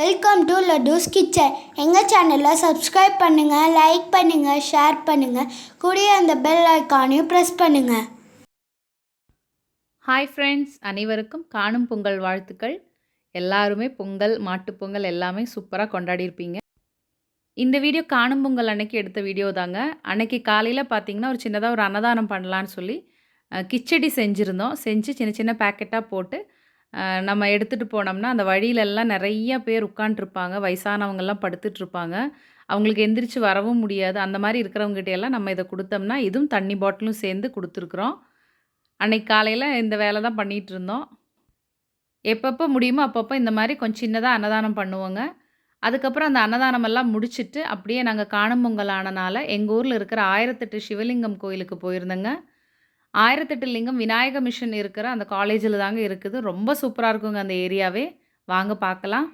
Welcome to லட்டூஸ் kitchen எங்கள் சேனலை subscribe பண்ணுங்கள் லைக் பண்ணுங்கள் ஷேர் பண்ணுங்கள் கூடிய அந்த பெல் ஐக்கானையும் ப்ரெஸ் பண்ணுங்கள் ஹாய் ஃப்ரெண்ட்ஸ் அனைவருக்கும் காணும் பொங்கல் வாழ்த்துக்கள். எல்லாருமே பொங்கல் மாட்டுப் பொங்கல் எல்லாமே சூப்பராக கொண்டாடியிருப்பீங்க இந்த வீடியோ காணும் பொங்கல் அன்னைக்கு எடுத்த வீடியோ தாங்க. அன்னைக்கு காலையில் பார்த்தீங்கன்னா ஒரு சின்னதாக ஒரு அன்னதானம் பண்ணலான்னு சொல்லி கிச்சடி செஞ்சுருந்தோம். செஞ்சு சின்ன சின்ன பேக்கெட்டாக போட்டு நம்ம எடுத்துகிட்டு போனோம்னா அந்த வழியிலெல்லாம் நிறைய பேர் உட்காண்ட்ருப்பாங்க வயசானவங்கெல்லாம் படுத்துட்ருப்பாங்க. அவங்களுக்கு எந்திரிச்சு வரவும் முடியாது. அந்த மாதிரி இருக்கிறவங்ககிட்டையெல்லாம் நம்ம இதை கொடுத்தோம்னா இதுவும் தண்ணி பாட்டிலும் சேர்ந்து கொடுத்துருக்குறோம். அன்னைக்கு காலையில் இந்த வேலை தான் பண்ணிகிட்டு இருந்தோம் எப்பப்போ முடியுமோ அப்பப்போ இந்த மாதிரி கொஞ்சம் சின்னதாக அன்னதானம் பண்ணுவோங்க. அதுக்கப்புறம் அந்த அன்னதானம் எல்லாம் முடிச்சிட்டு அப்படியே நாங்கள் காணும் பொங்கல் ஆனனால எங்கள் ஊரில் இருக்கிற ஆயிரத்தெட்டு சிவலிங்கம் கோயிலுக்கு போயிருந்தேங்க. ஆயிரத்தெட்டு லிங்கம் விநாயக மிஷன் இருக்கிற அந்த காலேஜில் தாங்க இருக்குது. ரொம்ப சூப்பராக இருக்குங்க அந்த ஏரியாவே வாங்க பார்க்கலாம்.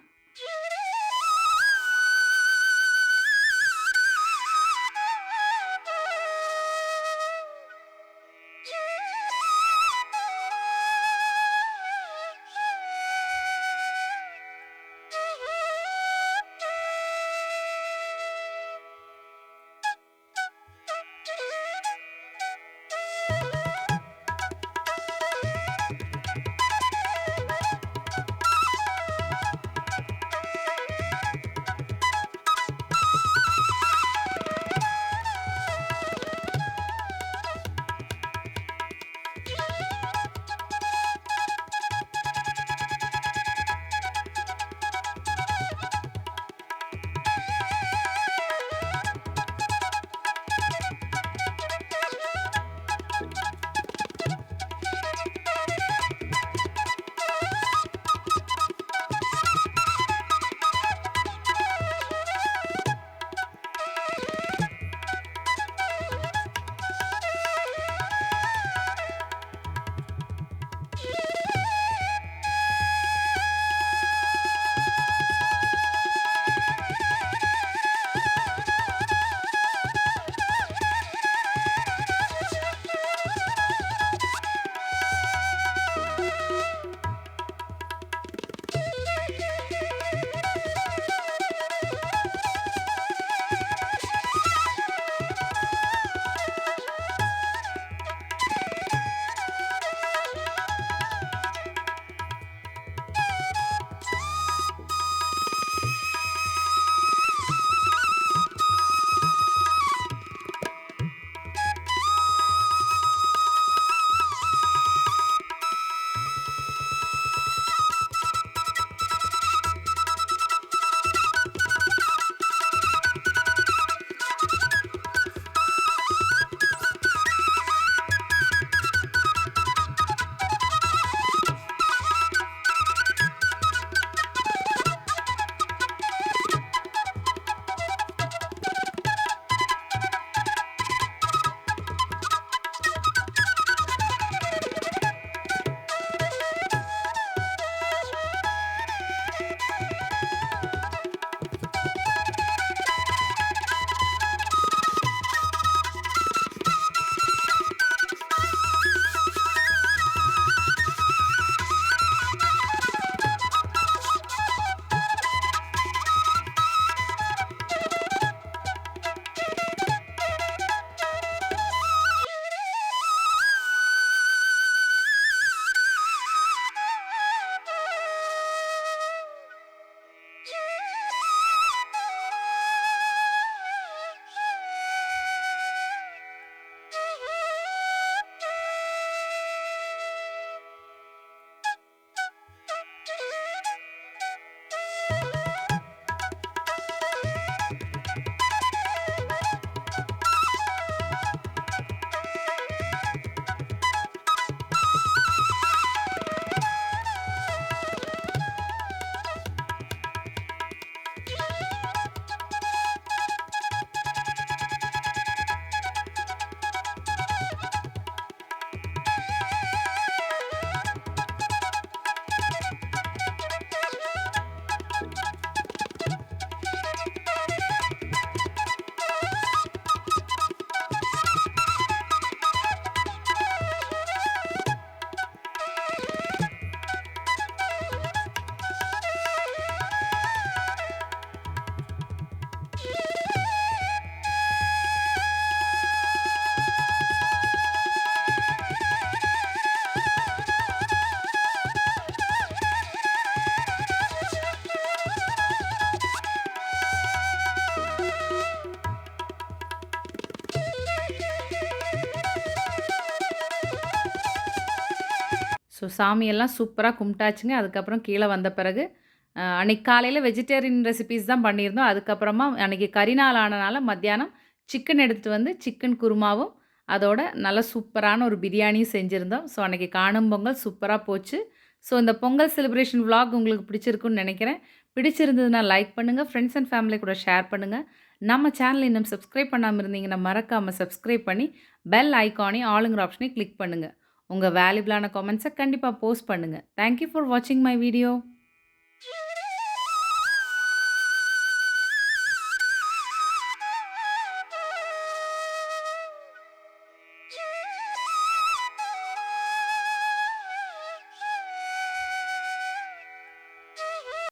ஸோ சாமியெல்லாம் சூப்பராக கும்பிட்டாச்சுங்க. அதுக்கப்புறம் கீழே வந்த பிறகு அன்றைக்கி காலையில் வெஜிடேரியன் ரெசிபீஸ் தான் பண்ணியிருந்தோம். அதுக்கப்புறமா அன்றைக்கி கறி நாள் ஆனனால மத்தியானம் சிக்கன் எடுத்துகிட்டு வந்து சிக்கன் குருமாவும் அதோட நல்ல சூப்பரான ஒரு பிரியாணியும் செஞ்சுருந்தோம். ஸோ அன்றைக்கி காணும் பொங்கல் சூப்பராக போச்சு. ஸோ இந்த பொங்கல் செலிப்ரேஷன் vlog உங்களுக்கு பிடிச்சிருக்குன்னு நினைக்கிறேன். பிடிச்சிருந்ததுன்னா லைக் பண்ணுங்கள் ஃப்ரெண்ட்ஸ் அண்ட் ஃபேமிலி கூட ஷேர் பண்ணுங்கள் நம்ம சேனல் இன்னும் சப்ஸ்கிரைப் பண்ணாமல் இருந்தீங்கன்னா மறக்காமல் சப்ஸ்கிரைப் பண்ணி பெல் ஐக்கானே ஆளுங்கிற ஆப்ஷனையும் கிளிக் பண்ணுங்கள் உங்கள் வேல்யூபிளான கமெண்ட்ஸை கண்டிப்பாக போஸ்ட் பண்ணுங்கள் தேங்க்யூ ஃபார் வாட்சிங் மை வீடியோ